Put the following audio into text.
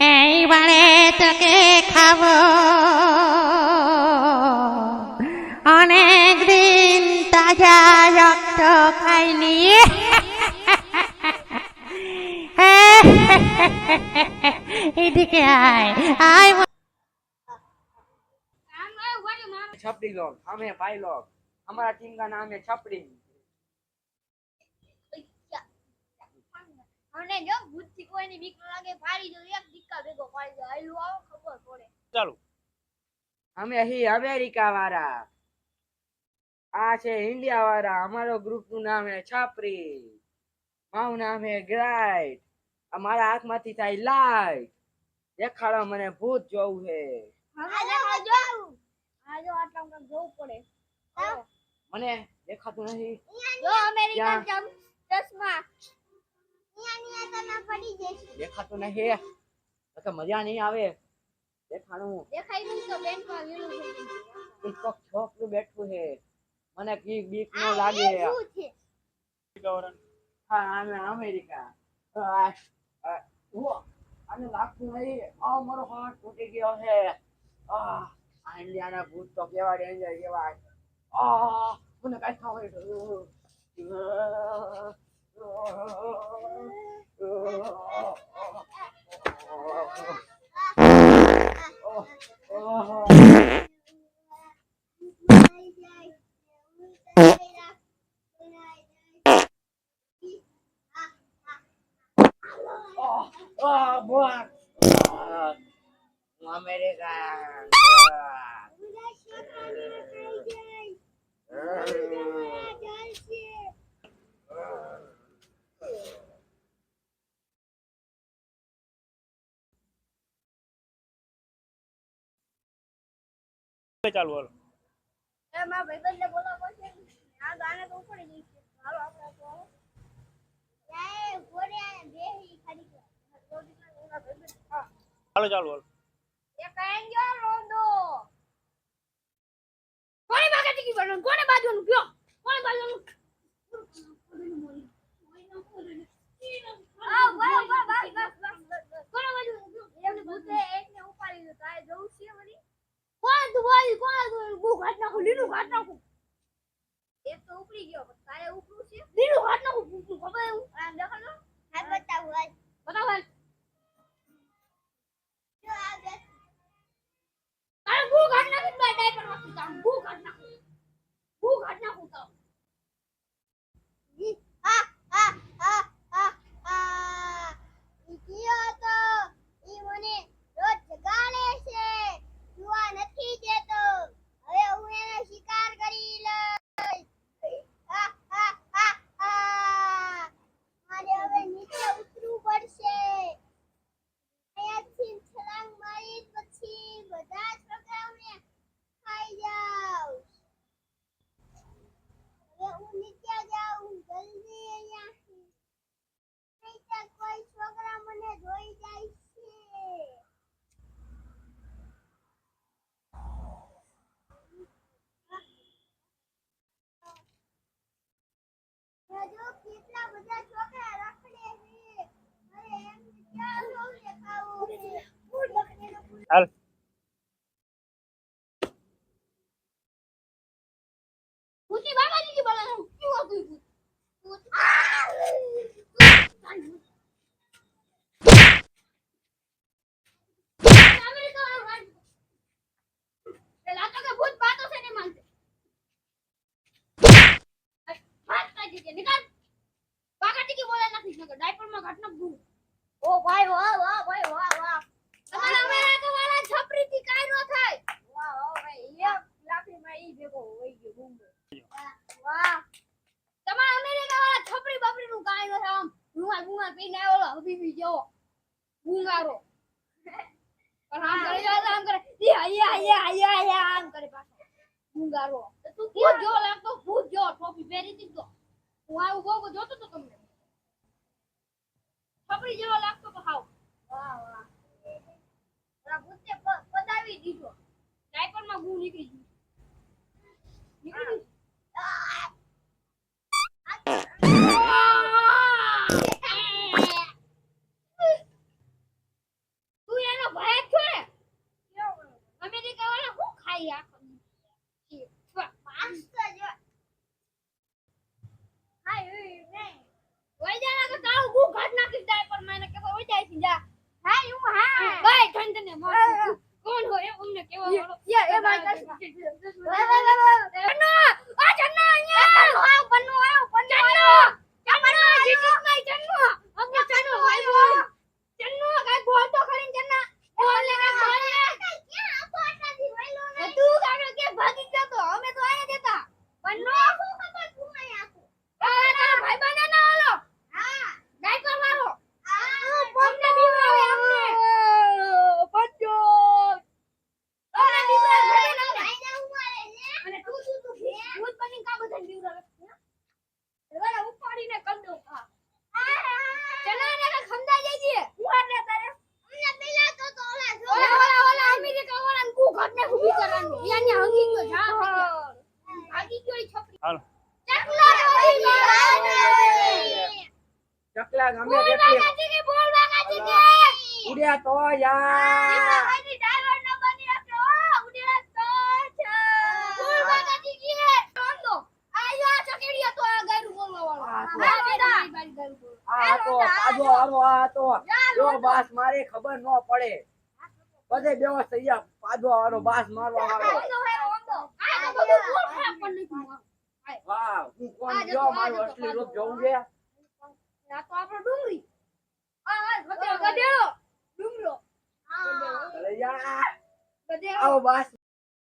এইবারে তোকে খাব। অনেক দিন তাজা রক্ত খাইনি। এদিকে আয় আয় छपरी लोग हमें भाई लोग हमारा टीम का नाम है छपरी અને જો ભૂતથી કોઈની બીક ન લાગે ફાડી દો એક દીકા ભેગો ફાડી દો આયલું આવો ખબર પડે ચાલુ અમે અહીં અમેરિકા વાળા આ છે ઇન્ડિયા વાળા અમારો ગ્રુપ નું નામ છે છપરી મારું નામ છે ગ્રાઇટ અમારા હાથમાંથી થાય લાઈટ દેખાડો મને ભૂત જોવું છે હવે જો આ જો આટલા કામ જોવું પડે. મને દેખાતું નથી. જો અમેરિકન જમ ચશ્મા. દેખાતું નથી. તો મજા નહીં આવે. દેખાણું. દેખાઈ નહીં તો બેંકમાં વેલું થઈ ગયું એક કોક છોકરું બેઠું છે. મને કી બીક ન લાગે. છે? હા આમે અમેરિકા. આને લાગતું નહીં આ મારો હાથ તૂટી ગયો છે. આ આ ઇન્ડિયાના ભૂત તો કેવા ડેન્જર કેવાય આ મને કઈ થાય Ah, buat. Amerika. ચાલુ હાલો. એ મારા ભાઈબંધને બોલાવવો છે આ ગાને તો ઉપડી ગઈ છે હાલો આપણે તો એ ઘોડે બેહી ખાલી હા ચાલો ચાલુ હાલો એ કાંઈ ગયો રોંદો કોની બાગે ટીકી બનો કોને બાજુનું ગયો કોને બાજુનું આ બસ બસ બસ બસ બસ કોને બાજુનું ગયો એમને ભૂતે એકને ઉપાડી લીધો તારે જવું છે વળી કોણ તું બોલી કોણ તું બુ ઘાટ નાખું લીલું ઘાટ નાખું એક તો ઉપડી ગયો. તારે ઉપડું છે. ઘાટ નાખું ખબર એવું? આમ દેખાડો હા બતાવું બતાવ હાલ જો આ દેખ અરે બુ ઘાટ નાખી બે ડાયપર નાખી તામ બુ ઘાટ નાખું બુ ઘાટ નાખું તો આ આ આ આ આ ઈ કયો તો ઈ મને રોજ જગાડે છે સુવા નથી દેતો હવે હું એનો શિકાર કરી લઈશ આ આ આ આ મારે હવે નીચે ઉતરવું પડશે અહીંયાથી છલાંગ મારી પછી બધા છોકરાઓને ખાઈ જાઉં હવે હું નીચે જાઉં જલ્દી અહીંયાથી નહીંતર કોઈ છોકરા મને જોઈ જાય છે હજુ કેટલા બધા છોકરા રખડે છે અરે એમ ક્યાં સૌ દેખાવું છે હાલ ભૂતી બાબાજી બોલાનું શું હતું ભૂત પેલા તો કે ભૂત બાતો છે ને માનતે વાત કાઢી દે નિકાલ બાગાટી કી બોલે નથી ડાયપરમાં ઘટના ભૂત ઓ ભાઈ વાહ વાહ ભાઈ વાહ વાહ તમારા અમેરિકા વાળા છપરી થી કાઈ નો થાય વાહ વાહ ભાઈ એક લાકડી માં ઈ ભેગો હોઈ ગયો બૂમો વાહ. તમારા અમેરિકા વાળા છપરી બપરી નું કાઈ નથી. આમ રૂમાલ રૂમાલ પીને આવ્યો હબીબી જેવો. ગુંગારો. પણ આમ કરે આમ કરે. યા યા યા યા યા આમ કરે પાછો. ગુંગારો. તો ભૂત જેવો લાગતો ભૂત જો ટોપી પહેરી દીધો હું આવું બહુ જોતો તો તમને. છપરી જેવો લાગતો તો હાવ. વાહ વાહ. ભૂતે દીધો. ડાયપરમાં ગું નીકળી ગયું aí a família. Basta, jo. હાય રે ઓય જાના કે તારું ગુ ઘટ નાખી જાય પણ મને કે ઓય જાય છે જા હાય હું હા ભાઈ ઠંડ ને મોર કોણ હોય અમને કેવા મળો એ ભાઈ આટલા ગમે કેટલી ઉડ્યા તો યાર. મારે ખબર ન પડે. બધે બેવસ થઈ ગયા પાછો બાસ મારવા વાળો. કોણ? જો મારું અસલી રૂપ જોઉં છે. આ તો આપણો ડુંગળી. આ આ ગધેડો ડુંગળો. હા. ગધેડો. આવો બસ.